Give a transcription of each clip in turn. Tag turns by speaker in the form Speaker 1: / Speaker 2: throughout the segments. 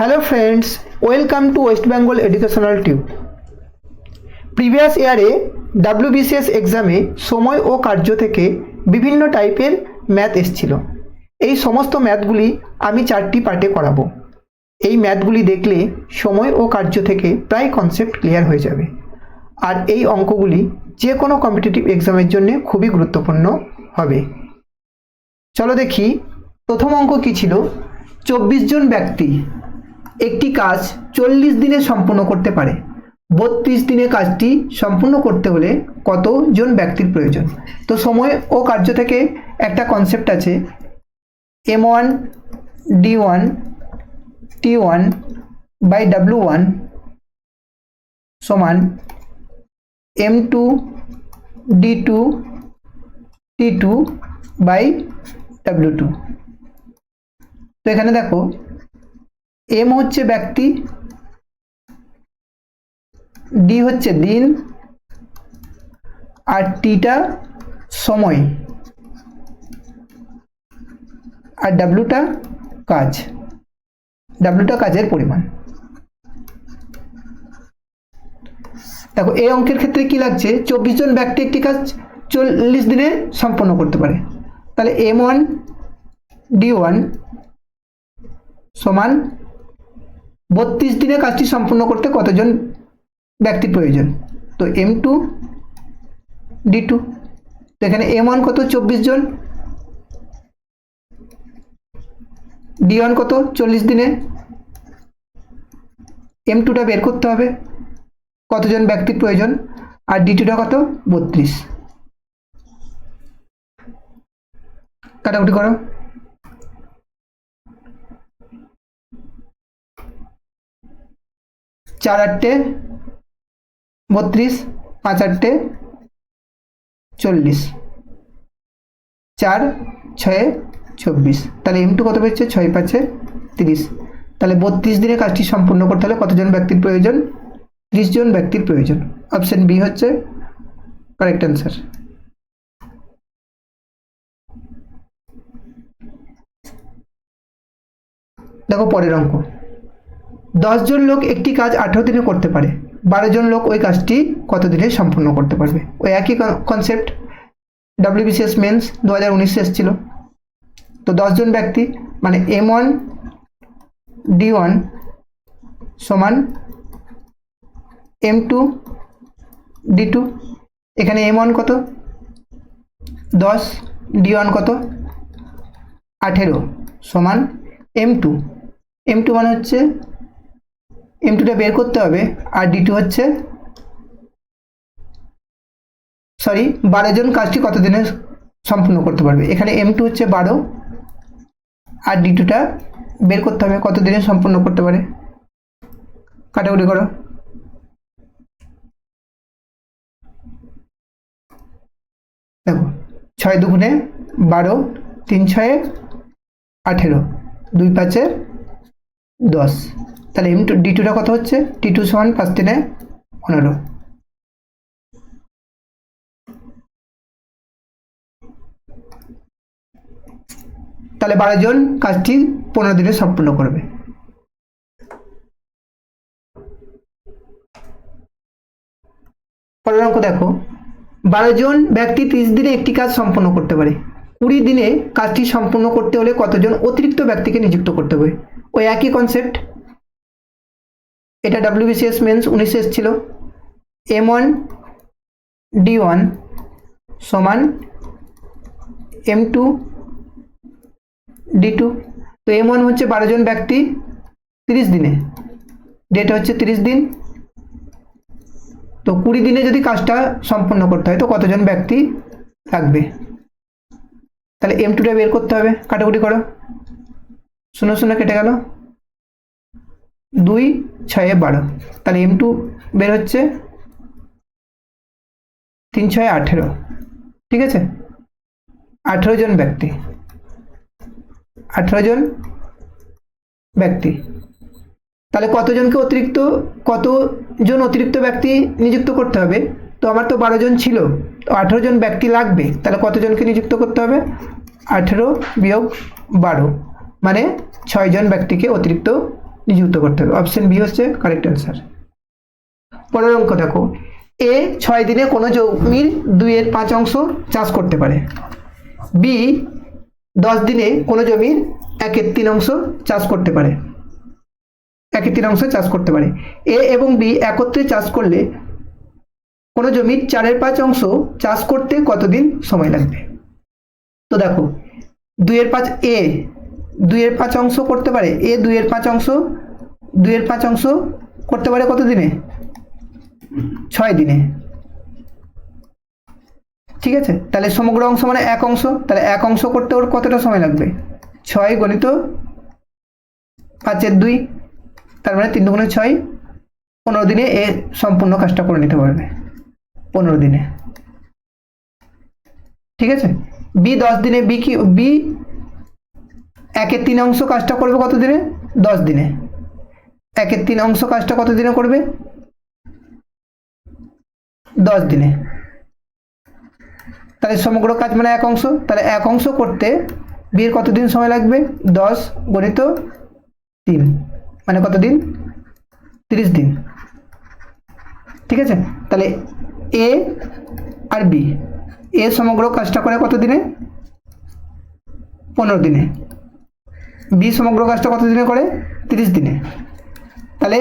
Speaker 1: Hello friends welcome to West Bengal educational tube previous ইয়ারে WBCS এক্সামে সময় ও কার্য থেকে বিভিন্ন টাইপের ম্যাথ এসছিল। এই সমস্ত ম্যাথগুলি আমি চারটি পার্টে করাবো। এই ম্যাথগুলি দেখলে সময় ও কার্য থেকে প্রায় কনসেপ্ট ক্লিয়ার হয়ে যাবে। আর এই অঙ্কগুলি যে কোনো কম্পিটিটিভ এক্সামের জন্য খুবই গুরুত্বপূর্ণ হবে। চলো দেখি, প্রথম অঙ্ক কী ছিল? চব্বিশ জন ব্যক্তি একটি কাজ চল্লিশ দিনে সম্পূর্ণ করতে পারে। বত্রিশ দিনে কাজটি সম্পূর্ণ করতে হলে কতজন ব্যক্তির প্রয়োজন? তো সময় ও কার্য থেকে একটা কনসেপ্ট আছে। M one D one T one by W one সমান M two D two T two by W two তো এখানে দেখো এম হচ্ছে ব্যক্তি ডি হচ্ছে দিন, আর টিটা সময়, আর ডাব্লুটা কাজ ডাব্লুটা কাজের পরিমাণ। দেখো, এই অঙ্কের ক্ষেত্রে কি লাগছে? চব্বিশ জন ব্যক্তি একটি কাজ চল্লিশ দিনে সম্পন্ন করতে পারে। তাহলে এম ওয়ান ডি ওয়ান সমান বত্রিশ দিনে কাজটি সম্পূর্ণ করতে কতজন ব্যক্তি প্রয়োজন? তো এম টু ডি টু তো এখানে এম ওয়ান কত? চব্বিশ জন। ডি ওয়ান কত? চল্লিশ দিনে। এম টুটা বের করতে হবে। কতজন ব্যক্তির প্রয়োজন? আর ডি টুটা কত? বত্রিশ। কাটাকুটি করো। চার আটটে বত্রিশ, পাঁচ আটটে চল্লিশ। চার, ছয়ে, চব্বিশ। তাহলে এম টু কত পেয়েছে ছয়, পাঁচে তিরিশ। তাহলে বত্রিশ দিনে কাজটি সম্পূর্ণ করতে হলে কতজন ব্যক্তির প্রয়োজন? ত্রিশ জন ব্যক্তির প্রয়োজন। অপশন বি হচ্ছে কারেক্ট অ্যান্সার দেখো পরের অঙ্ক। দশজন লোক একটি কাজ আঠেরো দিনে করতে পারে। বারো জন লোক ওই কাজটি কত দিনে সম্পূর্ণ করতে পারবে? ওই একই কনসেপ্ট ডাব্লিউবিসিএস মেন্স দু হাজার উনিশে এসেছিল। তো দশজন ব্যক্তি মানে এম ওয়ান ডি ওয়ান সমান এম টু ডি টু এখানে এম ওয়ান কত? দশ ডি ওয়ান কত? আঠেরো সমান এম টু এম টু মানে হচ্ছে এম টুটা বের করতে হবে, আর ডি টু হচ্ছে সরি বারো জন কাজটি কত দিনে সম্পূর্ণ করতে পারবে? এখানে এম টু হচ্ছে বারো, আর ডি টুটা বের করতে হবে কত দিনে সম্পূর্ণ করতে পারে? কাটাকুটি করো। দেখো, ছয় দুগুণে বারো, তিন ছয়ে আঠেরো, দুই পাঁচে দশ। তাহলে এম টু, ডি টুটা কত হচ্ছে? টি টু সমান পাঁচ তিনে পনেরো। তাহলে বারো জন কাজটি পনেরো দিনে সম্পূর্ণ করবে। পরের অঙ্ক দেখো। বারো জন ব্যক্তি ত্রিশ দিনে একটি কাজ সম্পন্ন করতে পারে। কুড়ি দিনে কাজটি সম্পূর্ণ করতে হলে কতজন অতিরিক্ত ব্যক্তিকে নিযুক্ত করতে হবে? ওই একই কনসেপ্ট এটা ডাব্লিউবিসিএস মেন্স উনিশে এসেছিল। এম ওয়ান ডি ওয়ান সমান এম টু ডি টু তো এম ওয়ান হচ্ছে বারো জন ব্যক্তি তিরিশ দিনে। ডেট হচ্ছে তিরিশ দিন। তো কুড়ি দিনে যদি কাজটা সম্পন্ন করতে হয়, তো কতজন ব্যক্তি লাগবে তাহলে এম টুটা বের করতে হবে। কাটাকুটি করো। শূন্য শূন্য কেটে গেল। দুই ছয়ে বারো। তাহলে এম টু বের হচ্ছে তিন ছয় আঠেরো। ঠিক আছে? আঠেরো জন ব্যক্তি। আঠেরো জন ব্যক্তি। তাহলে কতজনকে অতিরিক্ত, কতজন অতিরিক্ত ব্যক্তি নিযুক্ত করতে হবে? তো আমার তো বারো জন ছিল, তো আঠেরো জন ব্যক্তি লাগবে। তাহলে কতজনকে নিযুক্ত করতে হবে? আঠেরো বিয়োগ বারো মানে ছয়জন ব্যক্তিকে অতিরিক্ত নিযুক্ত করতে হবে। অপশন বি হচ্ছে কারেক্ট অ্যান্সার পরের অঙ্ক দেখো। এ ছয় দিনে কোনো জমির দুইয়ের পাঁচ অংশ চাষ করতে পারে। বি দশ দিনে কোনো জমির একের তিন অংশ চাষ করতে পারে। একের তিন অংশ চাষ করতে পারে। এ এবং বি একত্রে চাষ করলে কোনো জমির চারের পাঁচ অংশ চাষ করতে কতদিন সময় লাগবে? তো দেখো, দুইয়ের পাঁচ এ দুইয়ের পাঁচ অংশ করতে পারে। এ দুইয়ের পাঁচ অংশ দুইয়ের পাঁচ অংশ করতে পারে কত দিনে? ছয় দিনে। ঠিক আছে? তাহলে সমগ্র অংশ মানে এক অংশ। তাহলে এক অংশ করতে ওর কতটা সময় লাগবে? ছয় গণিত পাঁচের দুই, তার মানে তিন দুগুণে ছয়, পনেরো দিনে এ সম্পূর্ণ কাজটা করে নিতে পারবে। পনেরো দিনে। ঠিক আছে? বি দশ দিনে বি কি বি একের তিন অংশ কাজটা করবে কত দিনে? দশ দিনে। একের তিন অংশ কাজটা কত দিনে করবে? দশ দিনে। তাহলে সমগ্র কাজ মানে এক অংশ। তাহলে এক অংশ করতে বিয়ের কতদিন সময় লাগবে? দশ গণিত তিন। মানে কতদিন? তিরিশ দিন। ঠিক আছে? তাহলে এ আর বি। এ সমগ্র কাজটা করে কত দিনে পনেরো দিনে। বি সমগ্র কাজটা কত দিনে করে? তিরিশ দিনে। তাহলে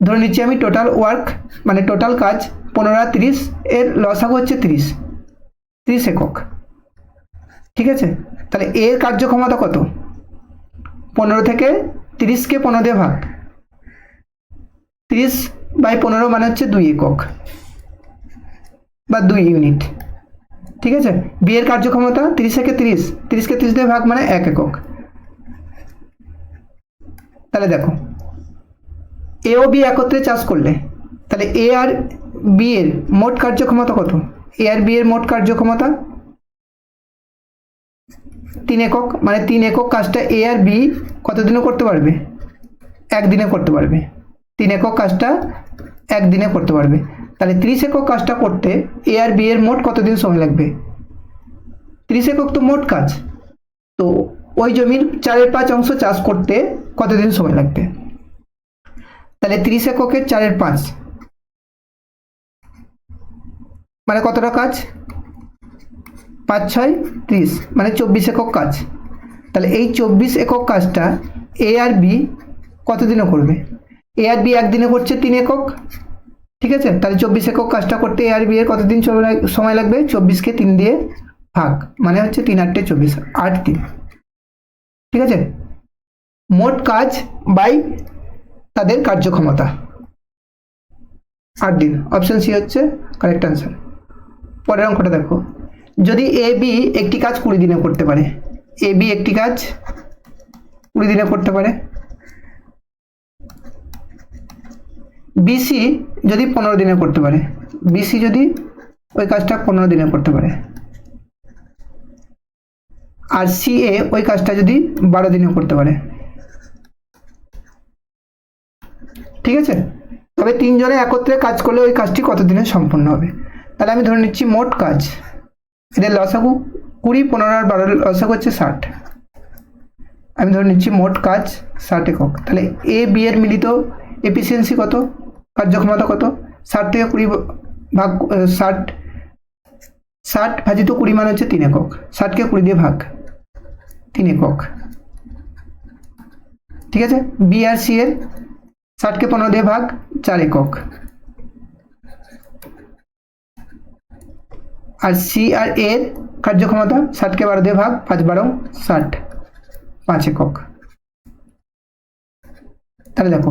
Speaker 1: ধরে নিচ্ছি আমি টোটাল ওয়ার্ক মানে টোটাল কাজ পনেরো তিরিশ, এর লসাগু হচ্ছে তিরিশ তিরিশ একক। ঠিক আছে? তাহলে এর কার্যক্ষমতা কত? পনেরো থেকে তিরিশকে পনেরো দিয়ে ভাগ। তিরিশ বাই পনেরো মানে হচ্ছে দুই একক, বা দুই ইউনিট ঠিক আছে? বিয়ের কার্যক্ষমতা তিরিশ থেকে তিরিশ তিরিশকে তিরিশ দিয়ে ভাগ মানে এক একক। তাহলে দেখো এ বি একত্রে চাষ করলে, তাহলে এ আর বি এর মোট কার্যক্ষমতা কত? এ আর বি এর মোট কার্যক্ষমতা তিন একক মানে তিন একক কাজটা এ আর বি কতদিনে করতে পারবে? একদিনে করতে পারবে। তিন একক কাজটা একদিনে করতে পারবে। তাহলে ত্রিশ একক কাজটা করতে এ আর বি এর মোট কতদিন সময় লাগবে? ত্রিশ একক তো মোট কাজ। তো ওই জমির চারের পাঁচ অংশ চাষ করতে কতদিন সময় লাগবে? তাহলে ত্রিশ এককের চারের পাঁচ। মানে কতটা কাজ? পাঁচ, ছয়, ত্রিশ। মানে চব্বিশ একক কাজ। তাহলে এই চব্বিশ একক কাজটা এ আর বি কতদিনে করবে? এ আর বি একদিনে করছে তিন একক। ঠিক আছে? তাহলে চব্বিশ একক কাজটা করতে এ আর বি এর কতদিন সময়- লাগবে? চব্বিশকে তিন দিয়ে ভাগ। মানে হচ্ছে তিন আটটে চব্বিশ, আট দিন ঠিক আছে? মোট কাজ বাই তাদের কার্যক্ষমতা। আট দিন অপশন সি হচ্ছে কারেক্ট অ্যান্সার পরের অঙ্কটা দেখো। যদি এ বি একটি কাজ কুড়ি দিনে করতে পারে এ বি একটি কাজ কুড়ি দিনে করতে পারে। বিসি যদি পনেরো দিনে করতে পারে বিসি যদি ওই কাজটা পনেরো দিনে করতে পারে। আর সি এ ওই কাজটা যদি বারো দিনে করতে পারে। ঠিক আছে? তবে তিনজনে একত্রে কাজ করলে ওই কাজটি কত দিনে সম্পন্ন হবে? তাহলে আমি ধরে নিচ্ছি মোট কাজ। এদের লসাগু কুড়ি, পনেরো আর বারো, লসাগু হচ্ছে ষাট। আমি ধরে নিচ্ছি মোট কাজ ষাট একক। তাহলে এ বি এর মিলিত এফিসিয়েন্সি কত? কার্যক্ষমতা কত? ষাট থেকে কুড়ি ভাগ, ষাট ষাট ভাজিত কুড়ি মানে হচ্ছে তিন একক। ষাটকে কুড়ি দিয়ে ভাগ, তিন একক। ঠিক আছে? বি আর সি এর ষাটকে পনেরো দিয়ে ভাগ, চার একক। আর সি আর এর কার্যক্ষমতা ষাটকে বারো দিয়ে ভাগ, পাঁচ বারো, ষাট, পাঁচ একক। তাহলে দেখো,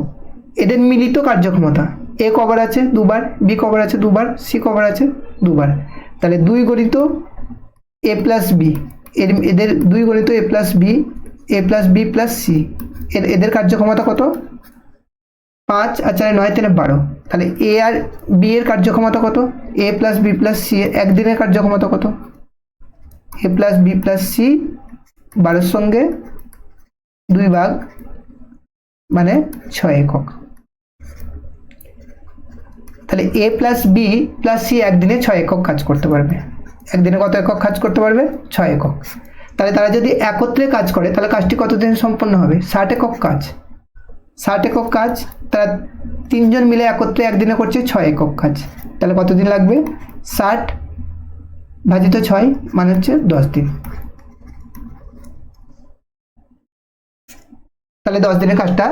Speaker 1: এদের মিলিত কার্যক্ষমতা এ কভার আছে দুবার বি কভার আছে দুবার সি কভার আছে দুবার। তাহলে দুই গণিত এ প্লাস বি এর, এদের দুই গণিত A plus B A plus B plus C এর, এদের কার্যক্ষমতা কত? পাঁচ আর চারে নয় তিনে বারো। তাহলে এ আর বি এর কার্যক্ষমতা কত? A plus B plus C এর একদিনের কার্যক্ষমতা কত? A plus B plus C বারোর সঙ্গে দুই ভাগ মানে ছয় একক। তাহলে A plus B plus C একদিনে ছয় একক কাজ করতে পারবে। একদিনে কত একক কাজ করতে পারবে? ছয় একক। তাহলে তারা যদি একত্রে কাজ করে, তাহলে কাজটি কতদিন সম্পন্ন হবে? ষাট একক কাজ। ষাট একক কাজ, তারা তিনজন মিলে একত্রে একদিনে করছে ছয় একক কাজ। তাহলে কতদিন লাগবে? ষাট ভাজিত ছয় মানে হচ্ছে দশ দিন। তাহলে দশ দিনের কাজটা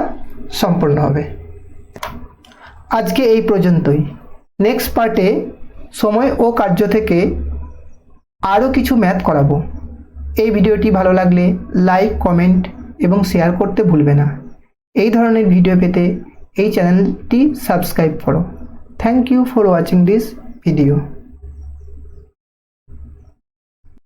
Speaker 1: সম্পূর্ণ হবে। আজকে এই পর্যন্তই। নেক্সট পার্টে সময় ও কার্য থেকে আরও কিছু ম্যাথ করাবো। এই ভিডিওটি ভালো লাগলে লাইক কমেন্ট এবং শেয়ার করতে ভুলবে না। এই ধরনের ভিডিও পেতে এই চ্যানেলটি সাবস্ক্রাইব করো। Thank you for watching this video